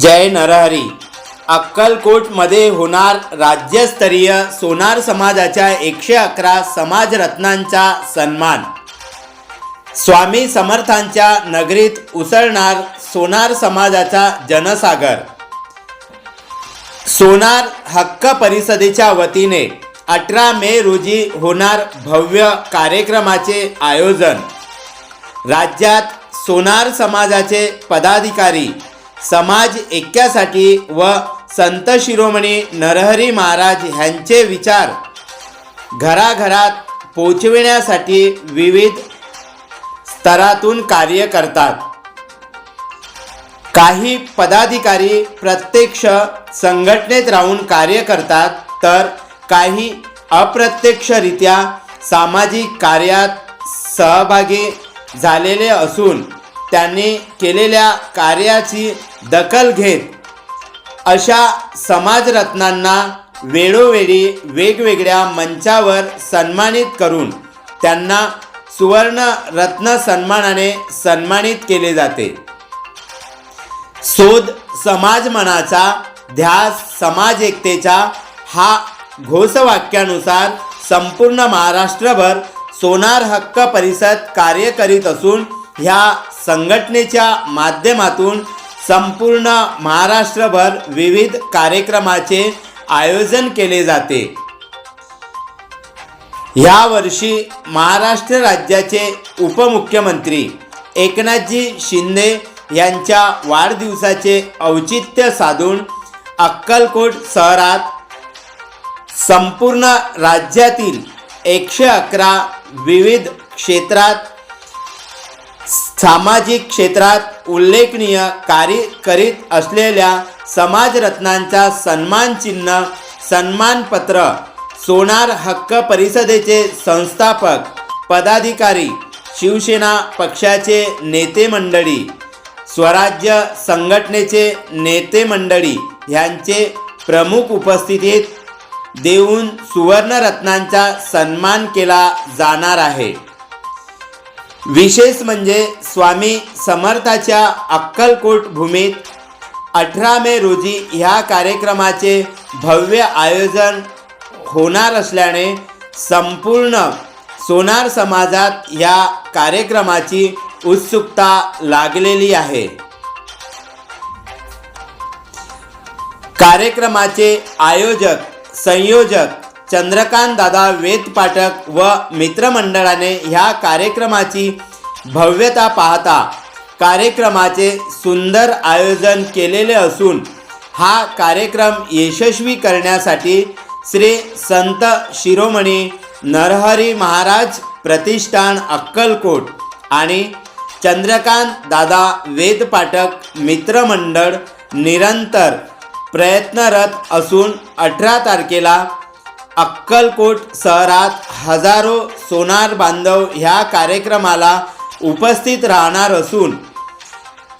जय नरहरी. अक्कलकोटमध्ये होणार राज्यस्तरीय सोनार समाजाच्या एकशे अकरा समाजरत्नांचा सन्मान. स्वामी समर्थांच्या नगरीत उसळणार सोनार समाजाचा जनसागर. सोनार हक्क परिषदेच्या वतीने अठरा मे रोजी होणार भव्य कार्यक्रमाचे आयोजन. राज्यात सोनार समाजाचे पदाधिकारी समाज ऐक्यासाठी व संत शिरोमणी नरहरी महाराज ह्यांचे विचार घराघरात पोचविण्यासाठी विविध स्तरातून कार्य करतात. काही पदाधिकारी प्रत्यक्ष संघटनेत राहून कार्य करतात तर काही अप्रत्यक्षरित्या सामाजिक कार्यात सहभागी झालेले असून त्यांनी केलेल्या कार्याची दखल घेत अशा समाजरत्नांना वेळोवेळी वेगवेगळ्या मंचावर सन्मानित करून त्यांना सुवर्ण रत्न सन्मानाने सन्मानित केले जाते. शोध समाज मनाचा ध्यास समाज एकतेचा हा घोषवाक्यानुसार संपूर्ण महाराष्ट्रभर सोनार हक्क परिषद कार्य करीत असून ह्या संघटनेच्या माध्यमातून संपूर्ण महाराष्ट्रभर विविध कार्यक्रमाचे आयोजन केले जाते. या वर्षी महाराष्ट्र राज्याचे उपमुख्यमंत्री एकनाथजी शिंदे यांच्या वाढदिवसाचे औचित्य साधून अक्कलकोट शहरात संपूर्ण राज्यातील एकशे अकरा विविध क्षेत्रात सामाजिक क्षेत्रात उल्लेखनीय कार्य करीत असलेल्या समाजरत्नांचा सन्मान चिन्ह सन्मानपत्र सोनार हक्क परिषदेचे संस्थापक पदाधिकारी शिवसेना पक्षाचे नेते मंडळी स्वराज्य संघटनेचे नेते मंडळी ह्यांचे प्रमुख उपस्थितीत देऊन सुवर्णरत्नांचा सन्मान केला जाणार आहे. विशेष म्हणजे स्वामी समर्थाच्या अक्कलकोट भूमीत अठरा मे रोजी ह्या कार्यक्रमाचे भव्य आयोजन होणार असल्याने संपूर्ण सोनार समाजात या कार्यक्रमाची उत्सुकता लागलेली आहे. कार्यक्रमाचे आयोजक संयोजक चंद्रकांत दादा वेद पाठक व मित्रमंडळाने ह्या कार्यक्रमाची भव्यता पाहता कार्यक्रमाचे सुंदर आयोजन केलेले असून हा कार्यक्रम यशस्वी करण्यासाठी श्री संत शिरोमणी नरहरी महाराज प्रतिष्ठान अक्कलकोट आणि चंद्रकांत दादा वेद पाठक मित्रमंडळ निरंतर प्रयत्नरत असून अठरा तारखेला अक्कलकोट शहरात हजारो सोनार बांधव ह्या कार्यक्रमाला उपस्थित राहणार असून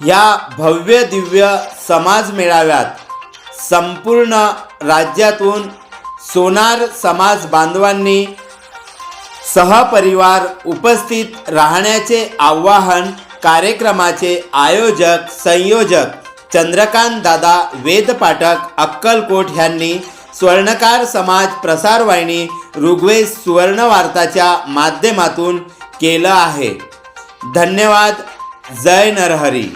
या भव्य दिव्य समाज मेळाव्यात संपूर्ण राज्यातून सोनार समाज बांधवांनी सहपरिवार उपस्थित राहण्याचे आवाहन कार्यक्रमाचे आयोजक संयोजक चंद्रकांत दादा वेद पाठक अक्कलकोट यांनी स्वर्णकार समाज प्रसारवाहिनी ऋग्वेद सुवर्णवार्ताच्या माध्यमातून केलं आहे. धन्यवाद. जय नरहरी.